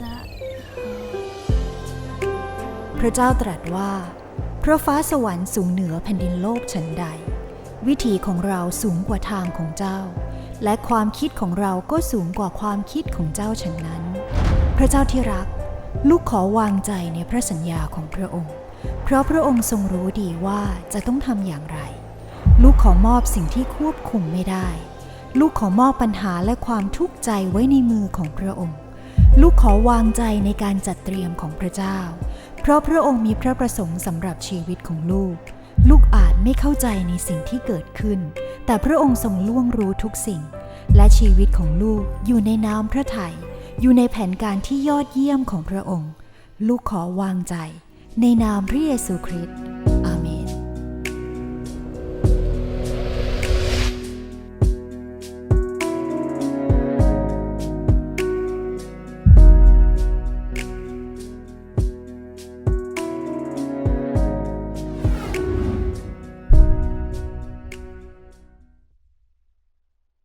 จะพระเจ้าตรัสว่าพระฟ้าสวรรค์สูงเหนือแผ่นดินโลกชั้นใด วิถีของเราสูงกว่าทางของเจ้า และความคิดของเราก็สูงกว่าความคิดของเจ้าฉะนั้น พระเจ้าที่รัก ลูกขอวางใจในพระสัญญาของพระองค์ เพราะพระองค์ทรงรู้ดีว่าจะต้องทำอย่างไร ลูกขอมอบสิ่งที่ควบคุมไม่ได้ ลูกขอมอบปัญหาและความทุกข์ใจไว้ในมือของพระองค์ ลูกขอวางใจในการจัดเตรียมของพระเจ้า เพราะพระองค์มีพระประสงค์สำหรับชีวิตของลูก ลูกอาจไม่เข้าใจในสิ่งที่เกิดขึ้น แต่พระองค์ทรงล่วงรู้ทุกสิ่ง และชีวิตของลูกอยู่ในน้ำพระทัยอยู่ในแผนการที่ยอดเยี่ยมของพระองค์ ลูกขอวางใจ ในนามพระเยซูคริสต์